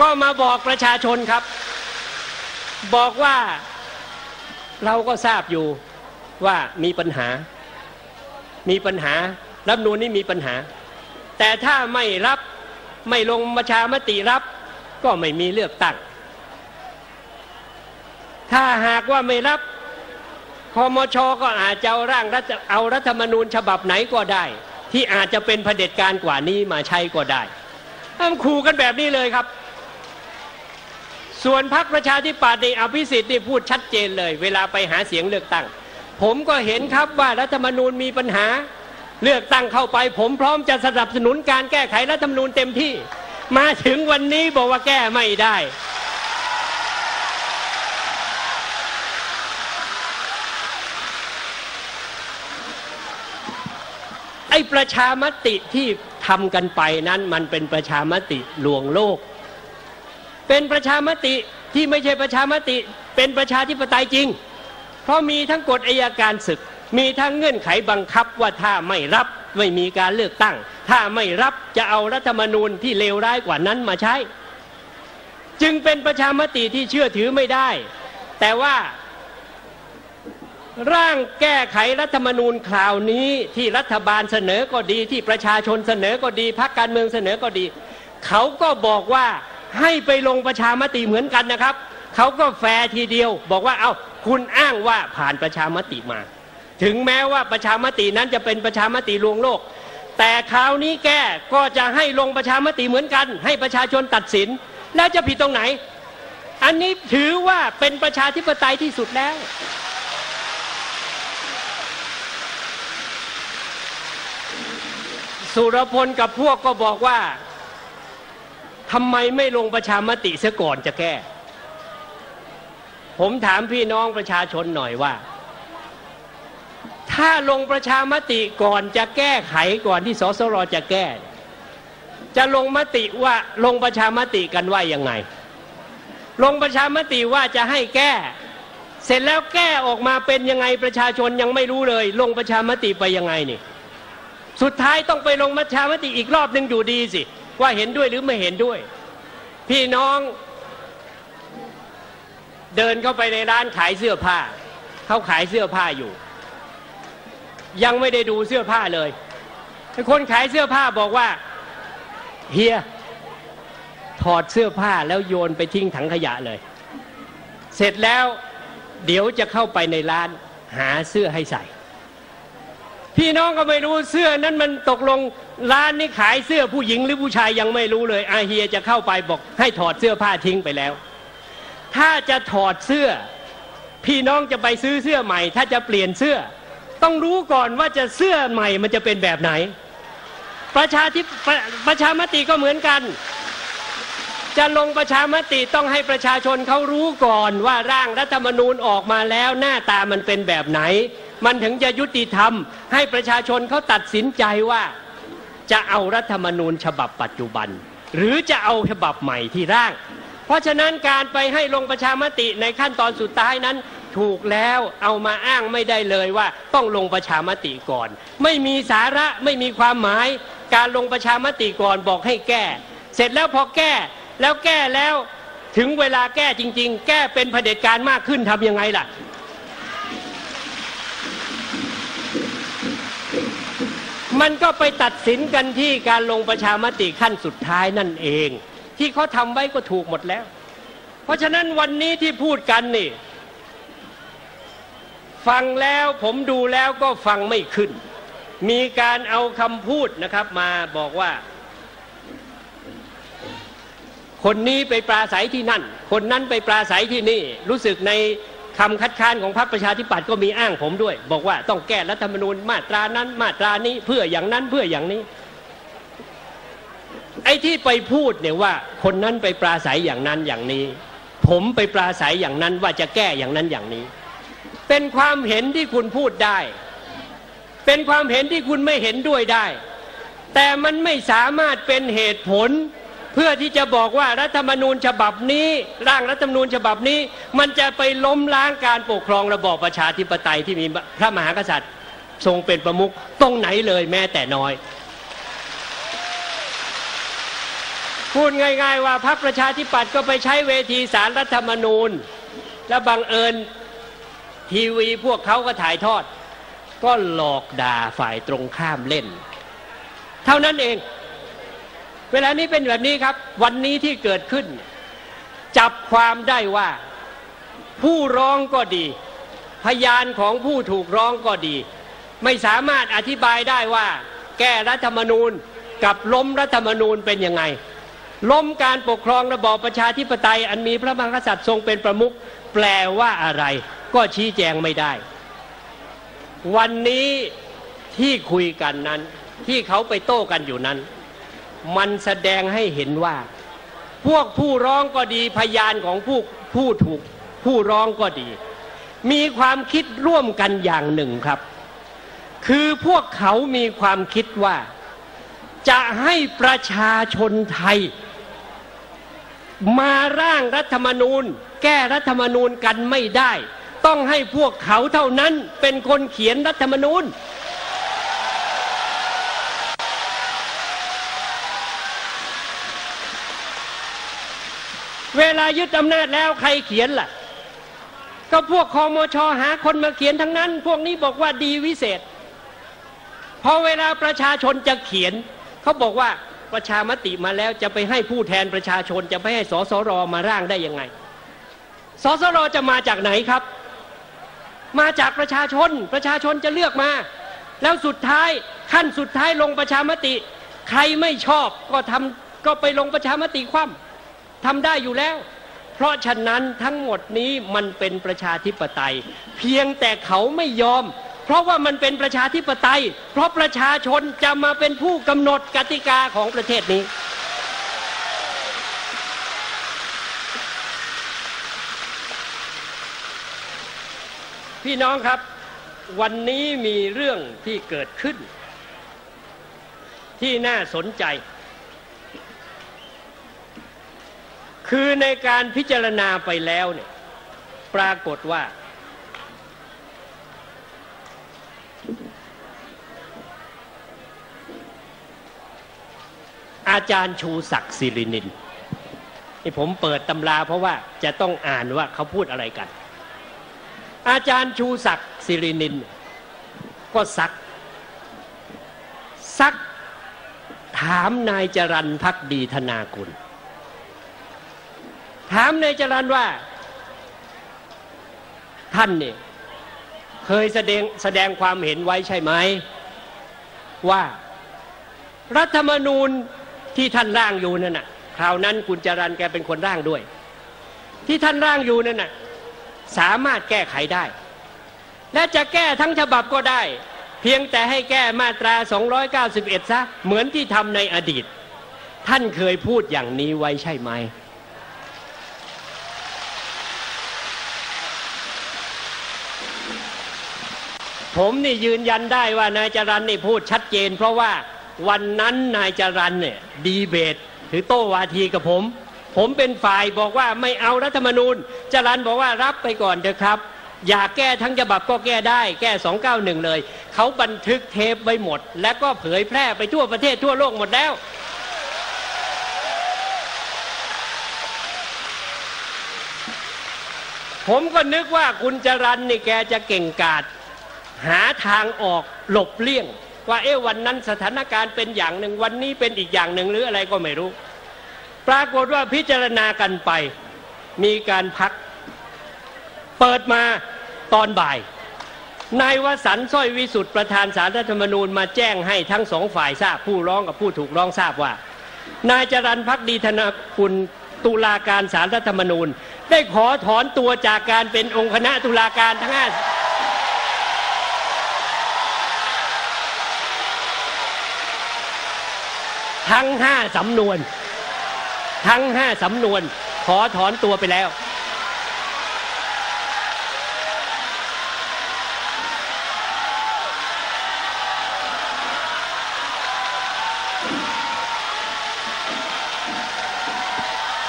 ก็มาบอกประชาชนครับ บอกว่าเราก็ทราบอยู่ว่ามีปัญหา มีปัญหารับนูนนี่มีปัญหา แต่ถ้าไม่รับไม่ลงประชามติรับ ก็ไม่มีเลือกตั้งถ้าหากว่าไม่รับคอมชก็อาจจะเอาร่างรัฐเอารัฐธรรมนูญฉบับไหนก็ได้ ที่อาจจะเป็นเผด็จการกว่านี้มาใช้ก็ได้ทำขู่กันแบบนี้เลยครับ ส่วนพรรคประชาธิปัตย์ในอภิสิทธิ์นี่พูดชัดเจนเลย เวลาไปหาเสียงเลือกตั้ง ผมก็เห็นครับว่ารัฐธรรมนูญมีปัญหาเลือกตั้งเข้าไป ผมพร้อมจะสนับสนุนการแก้ไขรัฐธรรมนูญเต็มที่ มาถึงวันนี้บอกว่าแก้ไม่ได้ ไอ้ประชามติที่ทำกันไปนั้นมันเป็นประชามติลวงโลก เป็นประชามติที่ไม่ใช่ประชามติ เป็นประชาธิปไตยจริง เพราะมีทั้งกฎอายการศึก มีทั้งเงื่อนไขบังคับว่าถ้าไม่รับไม่มีการเลือกตั้ง ถ้าไม่รับจะเอารัฐธรรมนูญที่เลวร้ายกว่านั้นมาใช้ จึงเป็นประชามติที่เชื่อถือไม่ได้ แต่ว่าร่างแก้ไขรัฐธรรมนูญคราวนี้ที่รัฐบาลเสนอก็ดีที่ประชาชนเสนอก็ดีพรรคการเมืองเสนอก็ดี เขาก็บอกว่า ให้ไปลงประชามติเหมือนกันนะครับเขาก็แฟร์ทีเดียว บอกว่าเอา้าคุณอ้างว่าผ่านประชามติมา ถึงแม้ว่าประชามตินั้นจะเป็นประชามติลวงโลก แต่คราวนี้แก้ก็จะให้ลงประชามติเหมือนกัน ให้ประชาชนตัดสิน แล้วจะผิดตรงไหน อันนี้ถือว่าเป็นประชาธิปไตยที่สุดแล้วสุรพลกับพวกก็บอกว่า ทำไมไม่ลงประชามติเสียก่อนจะแก้ ผมถามพี่น้องประชาชนหน่อยว่า ถ้าลงประชามติก่อนจะแก้ไขก่อนที่สสรจะแก้ จะลงมติว่าลงประชามติกันว่ายังไง ลงประชามติว่าจะให้แก้ เสร็จแล้วแก้ออกมาเป็นยังไงประชาชนยังไม่รู้เลย ลงประชามติไปยังไงนี่ สุดท้ายต้องไปลงประชามติอีกรอบหนึ่งอยู่ดีสิ ว่าเห็นด้วยหรือไม่เห็นด้วย พี่น้อง เดินเข้าไปในร้านขายเสื้อผ้าเขาขายเสื้อผ้าอยู่ ยังไม่ได้ดูเสื้อผ้าเลยคนขายเสื้อผ้าบอกว่าเฮียถอดเสื้อผ้าแล้วโยนไปทิ้งถังขยะเลย เสร็จแล้วเดี๋ยวจะเข้าไปในร้านหาเสื้อให้ใส่ พี่น้องก็ไม่รู้เสื้อนั้นมันตกลงร้านนี้ขายเสื้อผู้หญิงหรือผู้ชายยังไม่รู้เลย อาเฮียจะเข้าไปบอกให้ถอดเสื้อผ้าทิ้งไปแล้ว ถ้าจะถอดเสื้อ พี่น้องจะไปซื้อเสื้อใหม่ ถ้าจะเปลี่ยนเสื้อ ต้องรู้ก่อนว่าจะเสื้อใหม่มันจะเป็นแบบไหน ประชาธิปประประชามติก็เหมือนกัน จะลงประชามติต้องให้ประชาชนเขารู้ก่อนว่าร่างรัฐธรรมนูญออกมาแล้วหน้าตามันเป็นแบบไหน มันถึงจะยุติธรรม ให้ประชาชนเขาตัดสินใจว่าจะเอารัฐธรรมนูญฉบับปัจจุบัน หรือจะเอาฉบับใหม่ที่ร่าง เพราะฉะนั้นการไปให้ลงประชามติในขั้นตอนสุดท้ายนั้น ถูกแล้วเอามาอ้างไม่ได้เลยว่าต้องลงประชามติก่อน ไม่มีสาระไม่มีความหมาย การลงประชามติก่อนบอกให้แก้ เสร็จแล้วพอแก้แล้วแก้แล้วถึงเวลาแก้จริง ๆ แก้เป็นเผด็จการมากขึ้นทำยังไงล่ะ มันก็ไปตัดสินกันที่การลงประชามติขั้นสุดท้ายนั่นเอง ที่เขาทำไว้ก็ถูกหมดแล้ว เพราะฉะนั้นวันนี้ที่พูดกันนี่ ฟังแล้วผมดูแล้วก็ฟังไม่ขึ้น มีการเอาคำพูดนะครับมาบอกว่า คนนี้ไปปราศัยที่นั่น คนนั้นไปปราศัยที่นี่ รู้สึกใน คำคัดค้านของพรรคประชาธิปัตย์ก็มีอ้างผมด้วย บอกว่าต้องแก้รัฐธรรมนูญมาตรานั้นมาตรานี้เพื่ออย่างนั้นเพื่ออย่างนี้ ไอ้ที่ไปพูดเนี่ยว่า คนนั้นไปปราศัยอย่างนั้นอย่างนี้ ผมไปปราศัยอย่างนั้นว่าจะแก้อย่างนั้นอย่างนี้ เป็นความเห็นที่คุณพูดได้ เป็นความเห็นที่คุณไม่เห็นด้วยได้ แต่มันไม่สามารถเป็นเหตุผล เพื่อที่จะบอกว่ารัฐธรรมนูญฉบับนี้ ร่างรัฐธรรมนูญฉบับนี้ มันจะไปล้มล้างการปกครองระบอบประชาธิปไตยที่มีพระมหากษัตริย์ทรงเป็นประมุขตรงไหนเลยแม้แต่น้อย พูดง่าย ๆ ว่าพรรคประชาธิปัตย์ก็ไปใช้เวทีสารรัฐธรรมนูญ แล้วบังเอิญทีวีพวกเขาก็ถ่ายทอด ก็หลอกด่าฝ่ายตรงข้ามเล่น เท่านั้นเอง เวลานี้เป็นแบบนี้ครับ วันนี้ที่เกิดขึ้น จับความได้ว่า ผู้ร้องก็ดี พยานของผู้ถูกร้องก็ดี ไม่สามารถอธิบายได้ว่า แก้รัฐธรรมนูญกับล้มรัฐธรรมนูญเป็นยังไงล้มการปกครองระบอบประชาธิปไตย อันมีพระมหากษัตริย์ทรงเป็นประมุขแปลว่าอะไร ก็ชี้แจงไม่ได้ วันนี้ที่คุยกันนั้น ที่เขาไปโต้กันอยู่นั้น มันแสดงให้เห็นว่า พวกผู้ร้องก็ดีพยานของผู้ผู้ถูกผู้ร้องก็ดี มีความคิดร่วมกันอย่างหนึ่งครับ คือพวกเขามีความคิดว่า จะให้ประชาชนไทย มาร่างรัฐธรรมนูญ แก้รัฐธรรมนูญกันไม่ได้ ต้องให้พวกเขาเท่านั้นเป็นคนเขียนรัฐธรรมนูญ เวลายึดอำนาจแล้วใครเขียนล่ะ ก็พวกคอมชอหาคนมาเขียนทั้งนั้น พวกนี้บอกว่าดีวิเศษ พอเวลาประชาชนจะเขียน เขาบอกว่าประชามติมาแล้วจะไปให้ผู้แทนประชาชน จะไปให้สสรมาร่างได้ยังไง สสรจะมาจากไหนครับ มาจากประชาชน ประชาชนจะเลือกมา แล้วสุดท้ายขั้นสุดท้ายลงประชามติ ใครไม่ชอบก็ทำก็ไปลงประชามติคว่ำ ทำได้อยู่แล้ว เพราะฉะนั้นทั้งหมดนี้มันเป็นประชาธิปไตย เพียงแต่เขาไม่ยอม เพราะว่ามันเป็นประชาธิปไตย เพราะประชาชนจะมาเป็นผู้กำหนดกติกาของประเทศนี้ พี่น้องครับวันนี้มีเรื่องที่เกิดขึ้น ที่น่าสนใจ คือในการพิจารณาไปแล้วเนี่ยปรากฏว่า อาจารย์ชูศักดิ์สิรินินนี่ผมเปิดตำราเพราะว่าจะต้องอ่านว่าเขาพูดอะไรกัน อาจารย์ชูศักดิ์สิรินิน ก็ซักซักถามนายจรันพักดีธนากุล ถามนายจรันว่า ท่านเนี่ยเคยแสดงแสดงความเห็นไว้ใช่ไหม ว่ารัฐธรรมนูญที่ท่านร่างอยู่นั่นน่ะคราวนั้นคุณจรันแกเป็นคนร่างด้วย ที่ท่านร่างอยู่นั่นน่ะสามารถแก้ไขได้ และจะแก้ทั้งฉบับก็ได้ เพียงแต่ให้แก้มาตรา 291 ซะ เหมือนที่ทำในอดีต ท่านเคยพูดอย่างนี้ไว้ใช่ไหม ผมนี่ยืนยันได้ว่านายจรันนี่พูดชัดเจน เพราะว่าวันนั้นนายจรันเนี่ยดีเบตหรือโต้วาทีกับผม ผมเป็นฝ่ายบอกว่าไม่เอารัฐธรรมนูญ จรันบอกว่ารับไปก่อนเถอะครับ อยากแก้ทั้งฉบับก็แก้ได้ แก้ 291 เลย เขาบันทึกเทปไว้หมด และก็เผยแพร่ไปทั่วประเทศทั่วโลกหมดแล้วผมก็นึกว่าคุณจรันนี่แกจะเก่งกาจ หาทางออกหลบเลี่ยง ว่าเอ๊ะวันนั้นสถานการณ์เป็นอย่างหนึ่งวันนี้เป็นอีกอย่างหนึ่งหรืออะไรก็ไม่รู้ ปรากฏว่าพิจารณากันไป มีการพัก เปิดมาตอนบ่ายนายวสันต์สร้อยวิสุทธ์ประธานสารรัฐธรรมนูญมาแจ้งให้ทั้งสองฝ่ายทราบผู้ร้องกับผู้ถูกร้องทราบว่า นายจรันพักดีธนกุลตุลาการสารรัฐธรรมนูญ ได้ขอถอนตัวจากการเป็นองค์คณะตุลาการทั้งห้า ทั้งห้าสำนวน ทั้งห้าสำนวน ขอถอนตัวไปแล้ว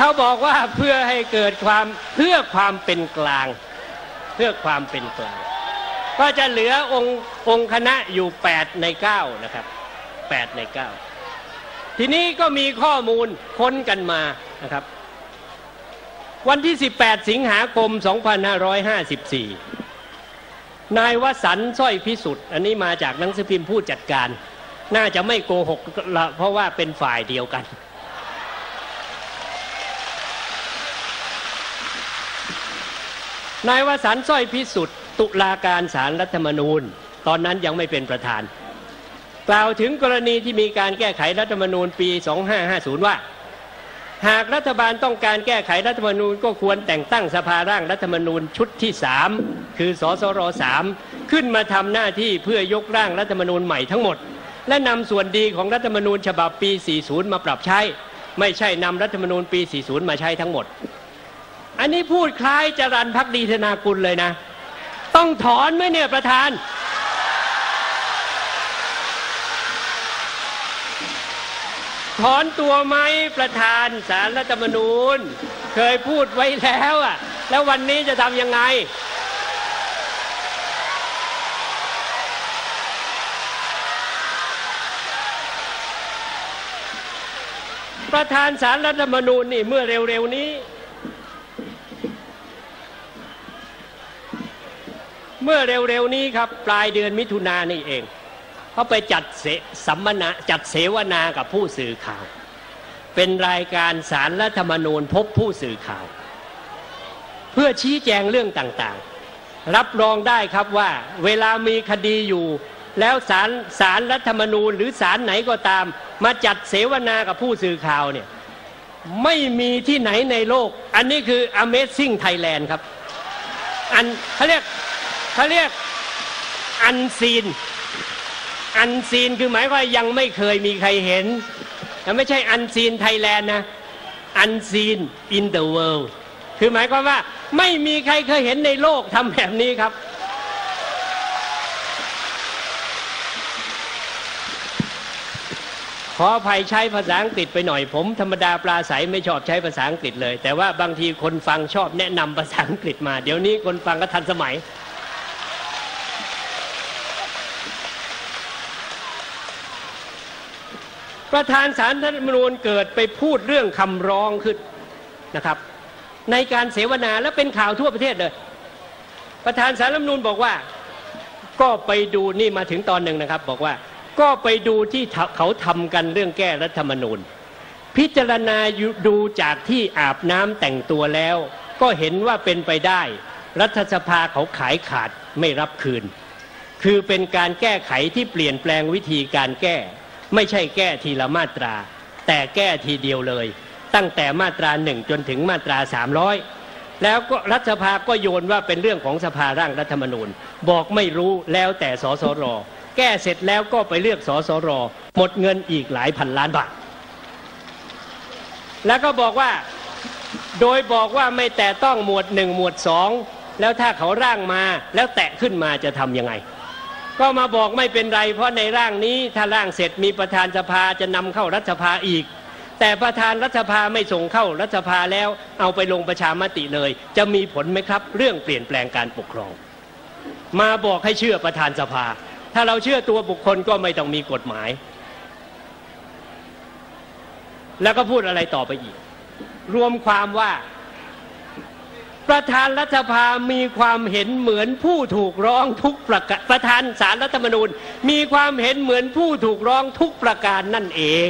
เขาบอกว่าเพื่อให้เกิดความเพื่อความเป็นกลาง เพื่อความเป็นกลาง ก็จะเหลือองค์องคณะอยู่ 8 ใน 9 นะครับ 8 ใน 9 ทีนี้ก็มีข้อมูลค้นกันมานะครับ วันที่ 18 สิงหาคม 2554 นายวสันต์สร้อยพิสุทธิ์ อันนี้มาจากหนังสือพิมพ์ผู้จัดการ น่าจะไม่โกหกละเพราะว่าเป็นฝ่ายเดียวกัน นายวสันต์สร้อยพิสุทธิ์ ตุลาการสารรัฐธรรมนูญ ตอนนั้นยังไม่เป็นประธาน กล่าวถึงกรณีที่มีการแก้ไขรัฐธรรมนูญปี 2550 ว่า หากรัฐบาลต้องการแก้ไขรัฐธรรมนูญก็ควรแต่งตั้งสภาร่างรัฐธรรมนูญชุดที่ 3 คือสสร3ขึ้นมาทำหน้าที่เพื่อยกร่างรัฐธรรมนูญใหม่ทั้งหมด และนำส่วนดีของรัฐธรรมนูญฉบับปี 40 มาปรับใช้ ไม่ใช่นำรัฐธรรมนูญปี 40 มาใช้ทั้งหมด อันนี้พูดคล้ายจรันพักดีธนากุลเลยนะ ต้องถอนไหมเนี่ยประธาน ถอนตัวไหมประธานสารรัฐธรรมนูญ เคยพูดไว้แล้วอะ แล้ววันนี้จะทำยังไง ประธานสารรัฐธรรมนูญนี่เมื่อเร็วๆนี้ เมื่อเร็วๆนี้ครับ ปลายเดือนมิถุนายนนี่เอง เขาไปจัดเสสัมมนาจัดเสวนากับผู้สื่อข่าว เป็นรายการสารรัฐธรรมนูญพบผู้สื่อข่าว เพื่อชี้แจงเรื่องต่างๆ รับรองได้ครับว่าเวลามีคดีอยู่ แล้วสารสารรัฐธรรมนูญหรือสารไหนก็ตาม มาจัดเสวนากับผู้สื่อข่าวเนี่ยไม่มีที่ไหนในโลก อันนี้คือ Amazing Thailand ครับ อันเขาเรียกเขาเรียกอันซีน อันซีนคือหมายว่ายังไม่เคยมีใครเห็นแต่ไม่ใช่อันซีนไทยแลนด์นะอันซีน in the world คือหมายความว่าไม่มีใครเคยเห็นในโลกทำแบบนี้ครับ ขออภัยใช้ภาษาอังกฤษไปหน่อยผม ธรรมดาปลาใสไม่ชอบใช้ภาษาอังกฤษเลย แต่ว่าบางทีคนฟังชอบแนะนำภาษาอังกฤษมา เดี๋ยวนี้คนฟังก็ทันสมัย ประธานสารรัฐธรรมนูญเกิดไปพูดเรื่องคำร้องขึ้นนะครับ ในการเสวนาและเป็นข่าวทั่วประเทศเลย ประธานสารรัฐธรรมนูญบอกว่า ก็ไปดูนี่มาถึงตอนหนึ่งนะครับ บอกว่าก็ไปดูที่เขาทำกันเรื่องแก้รัฐธรรมนูญ พิจารณาดูจากที่อาบน้ำแต่งตัวแล้ว ก็เห็นว่าเป็นไปได้ รัฐสภาเขาขายขาดไม่รับคืน คือเป็นการแก้ไขที่เปลี่ยนแปลงวิธีการแก้ ไม่ใช่แก้ทีละมาตรา แต่แก้ทีเดียวเลย ตั้งแต่มาตราหนึ่งจนถึงมาตรา 300 แล้วก็รัฐสภาก็โยนว่าเป็นเรื่องของสภาร่างรัฐธรรมนูญ บอกไม่รู้แล้วแต่สสร แก้เสร็จแล้วก็ไปเลือกสสร หมดเงินอีกหลายพันล้านบาท แล้วก็บอกว่าโดยบอกว่าไม่แต่ต้องหมวดหนึ่งหมวดสองแล้วถ้าเขาร่างมาแล้วแตะขึ้นมาจะทำยังไง ก็มาบอกไม่เป็นไร เพราะในร่างนี้ถ้าร่างเสร็จมีประธานสภาจะนำเข้ารัฐสภาอีก แต่ประธานรัฐสภาไม่ส่งเข้ารัฐสภาแล้วเอาไปลงประชามติเลย จะมีผลไหมครับ เรื่องเปลี่ยนแปลงการปกครอง มาบอกให้เชื่อประธานสภา ถ้าเราเชื่อตัวบุคคลก็ไม่ต้องมีกฎหมาย แล้วก็พูดอะไรต่อไปอีก รวมความว่า ประธานรัฐสภามีความเห็นเหมือนผู้ถูกร้องทุกประการประธานสารรัฐธรรมนูญ มีความเห็นเหมือนผู้ถูกร้องทุกประการนั่นเอง